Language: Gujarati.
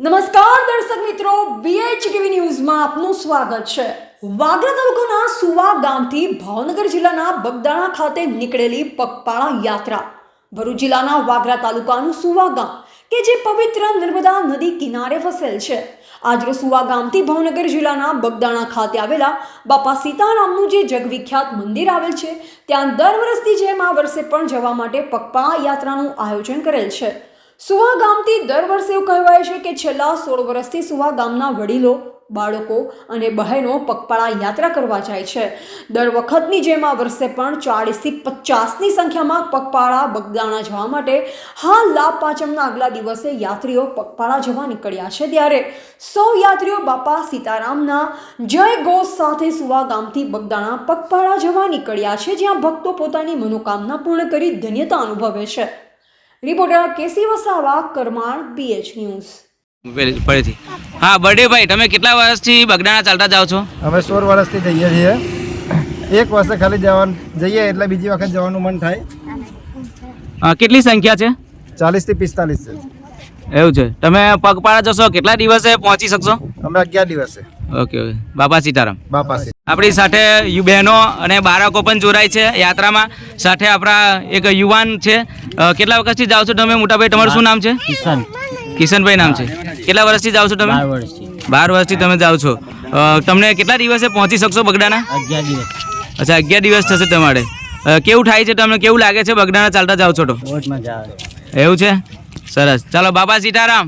નમસ્કાર દર્શક મિત્રો બીએચટીવી ન્યૂઝમાં આપનું સ્વાગત છે. વાગરા તાલુકાના સુવા ગામથી ભાવનગર જિલ્લાના બગદાણા ખાતે નીકળેલી પગપાળા યાત્રા. ભરૂચ જિલ્લાના વાગરા તાલુકાનું સુવા ગામ, કે જે પવિત્ર નર્મદા નદી કિનારે વસેલ છે. આજરો સુવા ગામથી ભાવનગર જિલ્લાના બગદાણા ખાતે આવેલા બાપા સીતારામનું જે જગવિખ્યાત મંદિર આવેલ છે, ત્યાં દર વર્ષની જેમ આ વર્ષે પણ જવા માટે પગપાળા યાત્રાનું આયોજન કરેલ છે. સુવા ગામથી દર વર્ષે એવું કહેવાય છે કે છેલ્લા સોળ વર્ષથી સુવા ગામના વડીલો, બાળકો અને બહેનો પગપાળા યાત્રા કરવા જાય છે. દર વખતની જેમ આ વર્ષે પણ ચાળીસથી પચાસની સંખ્યામાં પગપાળા બગદાણા જવા માટે હાલ લાભ પાંચમના આગલા દિવસે યાત્રીઓ પગપાળા જવા નીકળ્યા છે ત્યારે સૌ યાત્રીઓ બાપા સીતારામના જય ઘોષ સાથે સુવા ગામથી બગદાણા, પગપાળા જવા નીકળ્યા છે, જ્યાં ભક્તો પોતાની મનોકામના પૂર્ણ કરી ધન્યતા અનુભવે છે. રિપોર્ટર કેસી વસાવા કરમાળ બીએચ ન્યૂઝ ફરીથી. હા બર્થડે ભાઈ તમે કેટલા વર્ષથી બગડાણા ચાલતા જાઓ છો? અમે સોળ વર્ષથી જઈએ છીએ. એક વર્ષે ખાલી જવાનું જઈએ એટલે બીજી વખત જવાનું મન થાય. કેટલી સંખ્યા છે? ચાલીસથી પિસ્તાલીસ છે. એવું છે. તમે પગપાળા જશો કેટલા દિવસે પહોંચી શકશો? અમે અગિયાર દિવસે ઓકે ઓકે. બાપા સીતારામ. બાપા આપણી સાથે યુ બહેનો અને બાળકો પણ જોડાય છે યાત્રામાં. સાથે આપણા એક યુવાન છે. કેટલા વખતથી જાઓ છો તમે? મોટાભાઈ તમારું શું નામ છે? કિશન. કિશનભાઈ નામ છે. કેટલા વર્ષથી જાઓ છો તમે? બાર વર્ષથી. વર્ષથી તમે જાઓ છો. તમને કેટલા દિવસે પહોંચી શકશો બગડાના? અગિયાર દિવસ. અચ્છા અગિયાર દિવસ થશે તમારે. કેવું થાય છે? તમને કેવું લાગે છે બગડાના ચાલતા જાઓ છો તો? બહુ મજા આવે. એવું છે? સરસ. ચાલો બાબા સીતારામ.